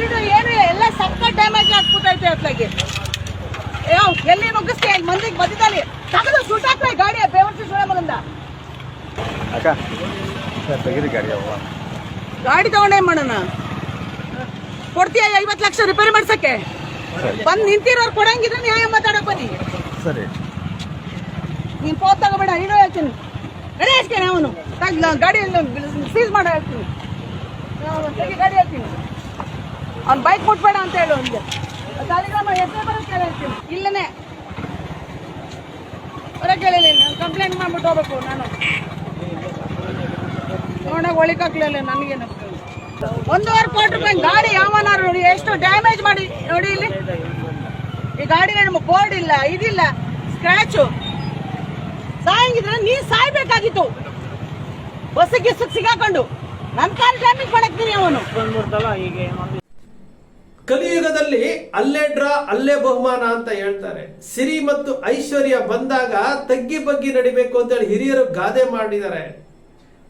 ಗಿಡ ಏನು ಎಲ್ಲ ಸಕ್ಕ ಡ್ಯಾಮೇಜ್ ಆಗ್ಬಿಟ್ಟೈತೆ ಅತ್ಲಾಗೆ. ಯಾವ ಎಲ್ಲಿ ನುಗ್ಗಿಸ್ತೀಯ? ಇಲ್ಲಿ ಮಂದಿಗೆ ಬದಿದಲ್ಲಿ ತಗದು ಸುಟ್ಟಾಕ್ರೆ ಗಾಡಿ ಬೇವರ್ಸಿ ಸುಳೆ ಮಗಂದ ಅಕ್ಕ ಸರ್ ತೆಗೀರಿ ಗಾಡಿ ತಗೊಂಡೇ ಗಾಡಿ ತಗೊಂಡೇನ್ ಮಾಡೋಣ? ಕೊಡ್ತೀಯ ಐವತ್ತು ಲಕ್ಷ ರಿಪೇರಿ ಮಾಡ್ಸಕ್ಕೆ? ಬಂದು ನಿಂತಿರೋರು ಕೊಡಂಗಿದ್ರೆ ನ್ಯಾಯ ಮಾತಾಡಕ್ ಬನ್ನಿ. ಸರಿ. ನೀನ್ ಫೋನ್ ತಗೋಬೇಡ ನೀನು ಹೇಳ್ತೀನಿ. ಗಾಡಿ ಹಾಕ್ತೇನೆ ಅವನು. ಗಾಡಿ ಸೀಸ್ ಮಾಡಿ ಹೇಳ್ತೀನಿ. ಗಾಡಿ ಹೇಳ್ತೀನಿ ಅವ್ನು ಬೈಕ್ ಕೊಟ್ಬೇಡ ಅಂತ ಹೇಳು ಅವನಿಗೆ. ಸಾಲಿಗ್ರಾಮ ಹೆಸರು ಬರೋಕ್ಕೆ ಹೇಳ್ತೀನಿ ಇಲ್ಲನೇ. ಹೊರಗೆ ಕೇಳಿಲ್ಲ ನಾನು ಕಂಪ್ಲೇಂಟ್ ಮಾಡ್ಬಿಟ್ಟು ಹೋಗ್ಬೇಕು ನಾನು. ನೋಡೋಕೆ ಒಳಿಕಾಗ್ಲಿಲ್ಲ ನನಗೇನು. ಒಂದೂವರೆ ಕೋಟಿ ರೂಪಾಯಿ ಗಾಡಿ ಯಾವನಾರು ನೋಡಿ, ಎಷ್ಟು ಡ್ಯಾಮೇಜ್ ಮಾಡಿ, ನೋಡಿ ಇಲ್ಲಿ. ಈ ಗಾಡಿಗೆ ನಮ್ಮ ಬೋರ್ಡ್ ಇಲ್ಲ, ಇದಿಲ್ಲ ಸ್ಕ್ರಾಚು ಸಾಯಂಗಿದ್ರೆ ನೀನ್ ಸಾಯ್ಬೇಕಾಗಿತ್ತು. ಬಸ್ಸಿಗೆ ಸಿಗಾಕೊಂಡು. ನನ್ನ ಕಾರ್ ಡ್ಯಾಮೇಜ್ ಮಾಡಕ್ತೀನಿ ಅವನು ಕಲಿಯುಗದಲ್ಲಿ ಅಲ್ಲೇ ಡ್ರಾ, ಅಲ್ಲೇ ಬಹುಮಾನ ಅಂತ ಹೇಳ್ತಾರೆ. ಸಿರಿ ಮತ್ತು ಐಶ್ವರ್ಯ ಬಂದಾಗ ತಗ್ಗಿ ಬಗ್ಗಿ ನಡಿಬೇಕು ಅಂತೇಳಿ ಹಿರಿಯರು ಗಾದೆ ಮಾಡಿದ್ದಾರೆ.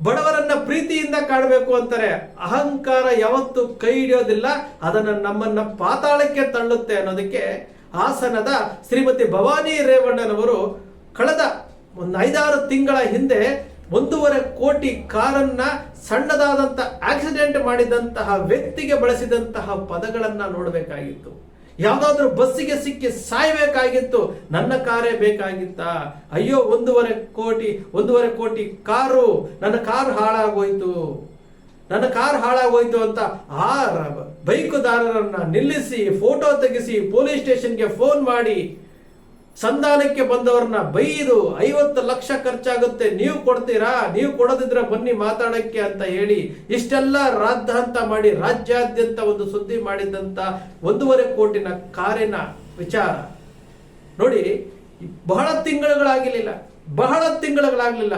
ಬಡವರನ್ನ ಪ್ರೀತಿಯಿಂದ ಕಾಣಬೇಕು ಅಂತಾರೆ. ಅಹಂಕಾರ ಯಾವತ್ತು ಕೈ ಹಿಡಿಯೋದಿಲ್ಲ, ಅದನ್ನ ನಮ್ಮನ್ನ ಪಾತಾಳಕ್ಕೆ ತಳ್ಳುತ್ತೆ ಅನ್ನೋದಕ್ಕೆ ಹಾಸನದ ಶ್ರೀಮತಿ ಭವಾನಿ ರೇವಣ್ಣನವರು ಕಳೆದ ಒಂದು ಐದಾರು ತಿಂಗಳ ಹಿಂದೆ ಒಂದೂವರೆ ಕೋಟಿ ಕಾರನ್ನ ಸಣ್ಣದಾದಂತ ಆಕ್ಸಿಡೆಂಟ್ ಮಾಡಿದಂತಹ ವ್ಯಕ್ತಿಗೆ ಬಳಸಿದಂತಹ ಪದಗಳನ್ನ ನೋಡಬೇಕಾಗಿತ್ತು. ಯಾವುದಾದ್ರೂ ಬಸ್ಸಿಗೆ ಸಿಕ್ಕಿ ಸಾಯ್ಬೇಕಾಗಿತ್ತು. ನನ್ನ ಕಾರೇ ಬೇಕಾಗಿತ್ತ? ಅಯ್ಯೋ, ಒಂದೂವರೆ ಕೋಟಿ ಒಂದೂವರೆ ಕೋಟಿ ಕಾರು. ನನ್ನ ಕಾರ್ ಹಾಳಾಗೋಯ್ತು. ನನ್ನ ಕಾರ್ ಹಾಳಾಗೋಯ್ತು ಅಂತ ಆ ಬೈಕುದಾರರನ್ನ ನಿಲ್ಲಿಸಿ ಫೋಟೋ ತೆಗೆಸಿ ಪೊಲೀಸ್ ಸ್ಟೇಷನ್ಗೆ ಫೋನ್ ಮಾಡಿ. ಸಂಧಾನಕ್ಕೆ ಬಂದವರನ್ನ ಬೈದು ಐವತ್ತು ಲಕ್ಷ ಖರ್ಚಾಗುತ್ತೆ, ನೀವು ಕೊಡ್ತೀರಾ? ನೀವು ಕೊಡೋದಿದ್ರೆ ಬನ್ನಿ ಮಾತಾಡಕ್ಕೆ ಅಂತ ಹೇಳಿ ಇಷ್ಟೆಲ್ಲ ರಾದ್ದಾಂತ ಮಾಡಿ ರಾಜ್ಯಾದ್ಯಂತ ಒಂದು ಸುದ್ದಿ ಮಾಡಿದಂತ ಒಂದೂವರೆ ಕೋಟಿನ ಕಾರಿನ ವಿಚಾರ. ನೋಡಿ, ಬಹಳ ತಿಂಗಳುಗಳಾಗಲಿಲ್ಲ ಬಹಳ ತಿಂಗಳುಗಳಾಗಲಿಲ್ಲ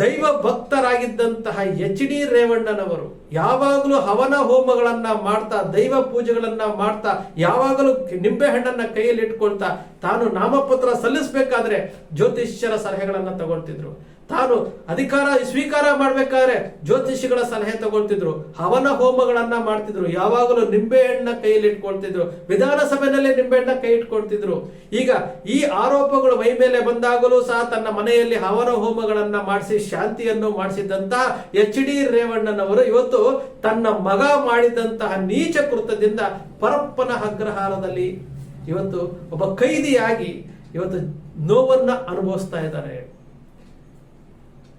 ದೈವ ಭಕ್ತರಾಗಿದ್ದಂತಹ ಎಚ್ ಡಿ ರೇವಣ್ಣನವರು ಯಾವಾಗಲೂ ಹವನ ಹೋಮಗಳನ್ನ ಮಾಡ್ತಾ, ದೈವ ಪೂಜೆಗಳನ್ನ ಮಾಡ್ತಾ, ಯಾವಾಗಲೂ ನಿಂಬೆ ಹಣ್ಣನ್ನ ಕೈಯಲ್ಲಿ ಇಟ್ಕೊಳ್ತಾ ತಾನು ನಾಮಪತ್ರ ಸಲ್ಲಿಸಬೇಕಾದ್ರೆ ಜ್ಯೋತಿಷ್ಯರ ಸಲಹೆಗಳನ್ನ ತಗೊಳ್ತಿದ್ರು. ತಾನು ಅಧಿಕಾರ ಸ್ವೀಕಾರ ಮಾಡ್ಬೇಕಾದ್ರೆ ಜ್ಯೋತಿಷಿಗಳ ಸಲಹೆ ತಗೊಳ್ತಿದ್ರು. ಹವನ ಹೋಮಗಳನ್ನ ಮಾಡ್ತಿದ್ರು. ಯಾವಾಗಲೂ ನಿಂಬೆಹಣ್ಣ ಕೈಯಲ್ಲಿ ಇಟ್ಕೊಳ್ತಿದ್ರು ವಿಧಾನಸಭೆನಲ್ಲಿ ನಿಂಬೆಹಣ್ಣ ಕೈ ಇಟ್ಕೊಳ್ತಿದ್ರು ಈಗ ಈ ಆರೋಪಗಳು ಮೈ ಮೇಲೆ ಬಂದಾಗಲೂ ಸಹ ತನ್ನ ಮನೆಯಲ್ಲಿ ಹವನ ಹೋಮಗಳನ್ನ ಮಾಡಿಸಿ ಶಾಂತಿಯನ್ನು ಮಾಡಿಸಿದಂತಹ ಎಚ್ ಡಿ ರೇವಣ್ಣನವರು ಇವತ್ತು ತನ್ನ ಮಗ ಮಾಡಿದಂತಹ ನೀಚ ಕೃತ್ಯದಿಂದ ಪರಪ್ಪನ ಅಗ್ರಹಾರದಲ್ಲಿ ಇವತ್ತು ಒಬ್ಬ ಕೈದಿಯಾಗಿ ಇವತ್ತು ನೋವನ್ನ ಅನುಭವಿಸ್ತಾ ಇದ್ದಾರೆ.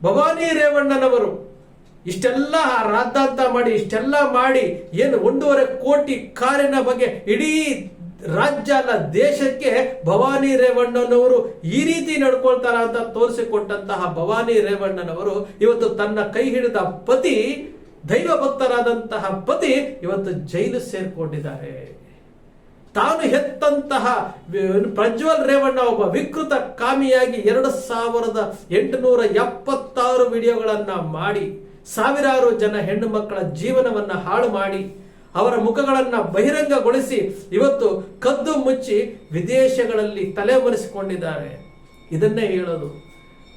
ಭವಾನಿ ರೇವಣ್ಣನವರು ಇಷ್ಟೆಲ್ಲ ರಾದ್ದಾಂತ ಮಾಡಿ, ಇಷ್ಟೆಲ್ಲ ಮಾಡಿ ಏನು ಒಂದೂವರೆ ಕೋಟಿ ಕಾರಿನ ಬಗ್ಗೆ ಇಡೀ ರಾಜ್ಯ ಅಲ್ಲ, ದೇಶಕ್ಕೆ ಭವಾನಿ ರೇವಣ್ಣನವರು ಈ ರೀತಿ ನಡ್ಕೊಳ್ತಾರ ಅಂತ ತೋರಿಸಿಕೊಟ್ಟಂತಹ ಭವಾನಿ ರೇವಣ್ಣನವರು ಇವತ್ತು ತನ್ನ ಕೈ ಹಿಡಿದ ಪತಿ ದೈವ ಭಕ್ತರಾದಂತಹ ಪತಿ ಇವತ್ತು ಜೈಲು ಸೇರ್ಕೊಂಡಿದ್ದಾರೆ. ತಾನು ಹೆತ್ತಂತಹ ಪ್ರಜ್ವಲ್ ರೇವಣ್ಣ ಒಬ್ಬ ವಿಕೃತ ಕಾಮಿಯಾಗಿ ಎರಡು ಸಾವಿರದ ಎಂಟುನೂರ ಎಪ್ಪತ್ತಾರು ವಿಡಿಯೋಗಳನ್ನು ಮಾಡಿ, ಸಾವಿರಾರು ಜನ ಹೆಣ್ಣು ಮಕ್ಕಳ ಜೀವನವನ್ನ ಹಾಳು ಮಾಡಿ, ಅವರ ಮುಖಗಳನ್ನ ಬಹಿರಂಗಗೊಳಿಸಿ ಇವತ್ತು ಕದ್ದು ಮುಚ್ಚಿ ವಿದೇಶಗಳಲ್ಲಿ ತಲೆಮರೆಸಿಕೊಂಡಿದ್ದಾರೆ ಇದನ್ನೇ ಹೇಳೋದು.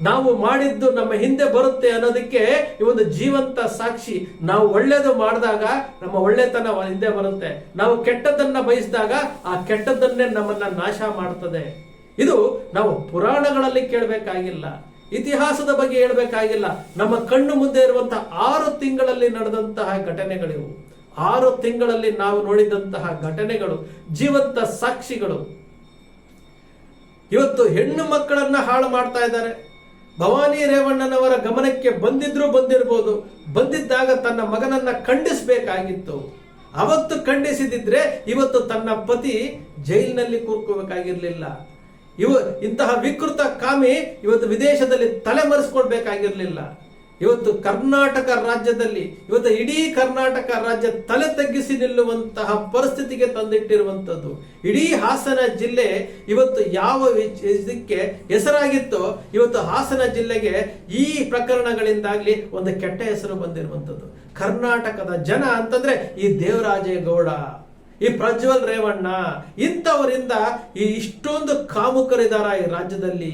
ನಾವು ಮಾಡಿದ್ದು ನಮ್ಮ ಹಿಂದೆ ಬರುತ್ತೆ ಅನ್ನೋದಕ್ಕೆ ಈ ಒಂದು ಜೀವಂತ ಸಾಕ್ಷಿ. ನಾವು ಒಳ್ಳೇದು ಮಾಡಿದಾಗ ನಮ್ಮ ಒಳ್ಳೆತನ ಹಿಂದೆ ಬರುತ್ತೆ. ನಾವು ಕೆಟ್ಟದನ್ನ ಬಯಸಿದಾಗ ಆ ಕೆಟ್ಟದನ್ನೇ ನಮ್ಮನ್ನ ನಾಶ ಮಾಡ್ತದೆ. ಇದು ನಾವು ಪುರಾಣಗಳಲ್ಲಿ ಕೇಳಬೇಕಾಗಿಲ್ಲ. ಇತಿಹಾಸದ ಬಗ್ಗೆ ಹೇಳಬೇಕಾಗಿಲ್ಲ. ನಮ್ಮ ಕಣ್ಣು ಮುಂದೆ ಇರುವಂತಹ ಆರು ತಿಂಗಳಲ್ಲಿ ನಡೆದಂತಹ ಘಟನೆಗಳಿವು. ಆರು ತಿಂಗಳಲ್ಲಿ ನಾವು ನೋಡಿದಂತಹ ಘಟನೆಗಳು, ಜೀವಂತ ಸಾಕ್ಷಿಗಳು. ಇವತ್ತು ಹೆಣ್ಣು ಮಕ್ಕಳನ್ನ ಹಾಳು ಮಾಡ್ತಾ ಇದ್ದಾರೆ. ಭವಾನಿ ರೇವಣ್ಣನವರ ಗಮನಕ್ಕೆ ಬಂದಿದ್ರು ಬಂದಿರಬಹುದು ಬಂದಿದ್ದಾಗ ತನ್ನ ಮಗನನ್ನ ಖಂಡಿಸಬೇಕಾಗಿತ್ತು. ಅವತ್ತು ಖಂಡಿಸಿದಿದ್ರೆ ಇವತ್ತು ತನ್ನ ಪತಿ ಜೈಲಿನಲ್ಲಿ ಕೂರ್ಕೋಬೇಕಾಗಿರ್ಲಿಲ್ಲ. ಇವ ಇಂತಹ ವಿಕೃತ ಕಾಮಿ ಇವತ್ತು ವಿದೇಶದಲ್ಲಿ ತಲೆಮರೆಸ್ಕೊಳ್ಬೇಕಾಗಿರ್ಲಿಲ್ಲ ಇವತ್ತು ಕರ್ನಾಟಕ ರಾಜ್ಯದಲ್ಲಿ, ಇವತ್ತು ಇಡೀ ಕರ್ನಾಟಕ ರಾಜ್ಯ ತಲೆ ತಗ್ಗಿಸಿ ನಿಲ್ಲುವಂತಹ ಪರಿಸ್ಥಿತಿಗೆ ತಂದಿಟ್ಟಿರುವಂತದ್ದು ಇಡೀ ಹಾಸನ ಜಿಲ್ಲೆ ಇವತ್ತು ಯಾವ ಇದಕ್ಕೆ ಹೆಸರಾಗಿತ್ತೋ, ಇವತ್ತು ಹಾಸನ ಜಿಲ್ಲೆಗೆ ಈ ಪ್ರಕರಣಗಳಿಂದಾಗಲಿ ಒಂದು ಕೆಟ್ಟ ಹೆಸರು ಬಂದಿರುವಂತದ್ದು ಕರ್ನಾಟಕದ ಜನ ಅಂತಂದ್ರೆ ಈ ದೇವರಾಜೇಗೌಡ, ಈ ಪ್ರಜ್ವಲ್ ರೇವಣ್ಣ, ಇಂಥವರಿಂದ ಈ ಇಷ್ಟೊಂದು ಕಾಮುಕರಿದಾರ ಈ ರಾಜ್ಯದಲ್ಲಿ.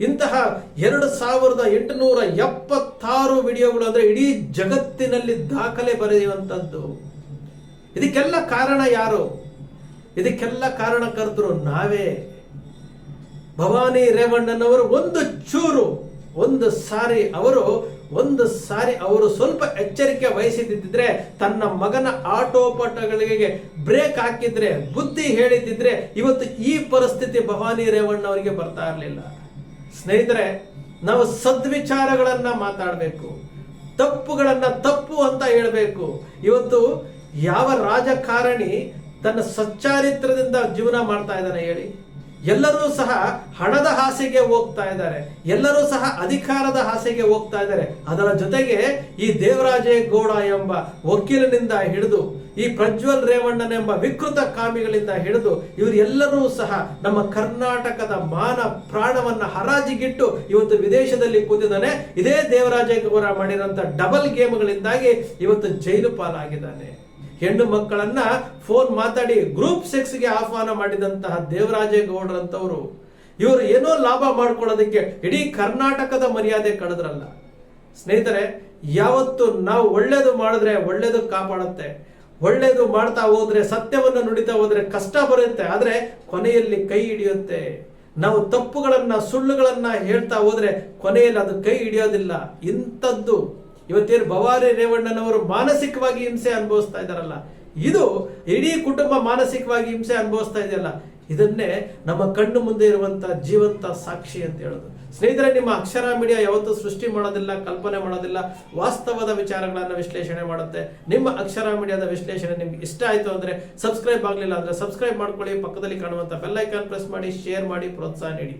ಇಂತಹ ಎರಡು ಸಾವಿರದ ಎಂಟುನೂರ ಎಪ್ಪತ್ತಾರು ವಿಡಿಯೋಗಳು ಅಂದ್ರೆ ಇಡೀ ಜಗತ್ತಿನಲ್ಲಿ ದಾಖಲೆ ಬರೆಯುವಂಥದ್ದು. ಇದಕ್ಕೆಲ್ಲ ಕಾರಣ ಯಾರು? ಇದಕ್ಕೆಲ್ಲ ಕಾರಣಕರ್ತರು ನಾವೇ. ಭವಾನಿ ರೇವಣ್ಣನವರು ಒಂದು ಚೂರು, ಒಂದು ಸಾರಿ ಅವರು, ಒಂದು ಸಾರಿ ಅವರು ಸ್ವಲ್ಪ ಎಚ್ಚರಿಕೆ ವಹಿಸಿದ್ದಿದ್ರೆ, ತನ್ನ ಮಗನ ಆಟೋಪಟಗಳಿಗೆ ಬ್ರೇಕ್ ಹಾಕಿದ್ರೆ, ಬುದ್ಧಿ ಹೇಳಿದ್ದಿದ್ರೆ ಇವತ್ತು ಈ ಪರಿಸ್ಥಿತಿ ಭವಾನಿ ರೇವಣ್ಣ ಅವರಿಗೆ ಬರ್ತಾ ಇರಲಿಲ್ಲ. ಸ್ನೇಹಿತರೆ, ನಾವು ಸದ್ವಿಚಾರಗಳನ್ನ ಮಾತಾಡಬೇಕು, ತಪ್ಪುಗಳನ್ನ ತಪ್ಪು ಅಂತ ಹೇಳಬೇಕು. ಇವತ್ತು ಯಾವ ರಾಜಕಾರಣಿ ತನ್ನ ಸಚ್ಚಾರಿತ್ರದಿಂದ ಜೀವನ ಮಾಡ್ತಾ ಇದ್ದಾನೆ ಹೇಳಿ. ಎಲ್ಲರೂ ಸಹ ಹಣದ ಹಾಸಿಗೆ ಹೋಗ್ತಾ ಇದ್ದಾರೆ. ಎಲ್ಲರೂ ಸಹ ಅಧಿಕಾರದ ಹಾಸಿಗೆ ಹೋಗ್ತಾ ಇದ್ದಾರೆ. ಅದರ ಜೊತೆಗೆ ಈ ದೇವರಾಜೇಗೌಡ ಎಂಬ ವಕೀಲನಿಂದ ಹಿಡಿದು, ಈ ಪ್ರಜ್ವಲ್ ರೇವಣ್ಣನೆಂಬ ವಿಕೃತ ಕಾಮಿಗಳಿಂದ ಹಿಡಿದು, ಇವರೆಲ್ಲರೂ ಸಹ ನಮ್ಮ ಕರ್ನಾಟಕದ ಮಾನ ಪ್ರಾಣವನ್ನ ಹರಾಜಿಗಿಟ್ಟು ಇವತ್ತು ವಿದೇಶದಲ್ಲಿ ಕೂತಿದ್ದಾನೆ. ಇದೇ ದೇವರಾಜೇಗೌಡ ಮಾಡಿದಂತ ಡಬಲ್ ಗೇಮ್ಗಳಿಂದಾಗಿ ಇವತ್ತು ಜೈಲು ಪಾಲಾಗಿದ್ದಾನೆ. ಹೆಣ್ಣು ಮಕ್ಕಳನ್ನ ಫೋನ್ ಮಾತಾಡಿ ಗ್ರೂಪ್ ಸೆಕ್ಸ್ಗೆ ಆಹ್ವಾನ ಮಾಡಿದಂತಹ ದೇವರಾಜೇಗೌಡರಂತವರು ಇವರು ಏನೋ ಲಾಭ ಮಾಡ್ಕೊಳ್ಳೋದಕ್ಕೆ ಇಡೀ ಕರ್ನಾಟಕದ ಮರ್ಯಾದೆ ಕಳೆದ್ರಲ್ಲ. ಸ್ನೇಹಿತರೆ, ಯಾವತ್ತು ನಾವು ಒಳ್ಳೇದು ಮಾಡಿದ್ರೆ ಒಳ್ಳೇದು ಕಾಪಾಡುತ್ತೆ. ಒಳ್ಳೇದು ಮಾಡ್ತಾ ಹೋದ್ರೆ, ಸತ್ಯವನ್ನು ನುಡಿತಾ ಹೋದ್ರೆ ಕಷ್ಟ ಬರುತ್ತೆ, ಆದ್ರೆ ಕೊನೆಯಲ್ಲಿ ಕೈ ಹಿಡಿಯುತ್ತೆ. ನಾವು ತಪ್ಪುಗಳನ್ನ, ಸುಳ್ಳುಗಳನ್ನ ಹೇಳ್ತಾ ಹೋದ್ರೆ ಕೊನೆಯಲ್ಲಿ ಅದು ಕೈ ಹಿಡಿಯೋದಿಲ್ಲ. ಇಂಥದ್ದು ಇವತ್ತೇನು ಭವಾರಿ ರೇವಣ್ಣನವರು ಮಾನಸಿಕವಾಗಿ ಹಿಂಸೆ ಅನುಭವಿಸ್ತಾ ಇದ್ದಾರಲ್ಲ, ಇದು ಇಡೀ ಕುಟುಂಬ ಮಾನಸಿಕವಾಗಿ ಹಿಂಸೆ ಅನುಭವಿಸ್ತಾ ಇದೆಯಲ್ಲ, ಇದನ್ನೇ ನಮ್ಮ ಕಣ್ಣು ಮುಂದೆ ಇರುವಂತ ಜೀವಂತ ಸಾಕ್ಷಿ ಅಂತ ಹೇಳೋದು. ಸ್ನೇಹಿತರೆ, ನಿಮ್ಮ ಅಕ್ಷರ ಮೀಡಿಯಾ ಯಾವತ್ತೂ ಸೃಷ್ಟಿ ಮಾಡೋದಿಲ್ಲ, ಕಲ್ಪನೆ ಮಾಡೋದಿಲ್ಲ, ವಾಸ್ತವದ ವಿಚಾರಗಳನ್ನು ವಿಶ್ಲೇಷಣೆ ಮಾಡುತ್ತೆ. ನಿಮ್ಮ ಅಕ್ಷರ ಮೀಡಿಯಾದ ವಿಶ್ಲೇಷಣೆ ನಿಮ್ಗೆ ಇಷ್ಟ ಆಯ್ತು ಅಂದ್ರೆ ಸಬ್ಸ್ಕ್ರೈಬ್ ಆಗಲಿಲ್ಲ ಅಂದ್ರೆ ಸಬ್ಸ್ಕ್ರೈಬ್ ಮಾಡ್ಕೊಳ್ಳಿ, ಪಕ್ಕದಲ್ಲಿ ಕಾಣುವಂತ ಬೆಲ್ಲೈಕಾನ್ ಪ್ರೆಸ್ ಮಾಡಿ, ಶೇರ್ ಮಾಡಿ, ಪ್ರೋತ್ಸಾಹ ನೀಡಿ.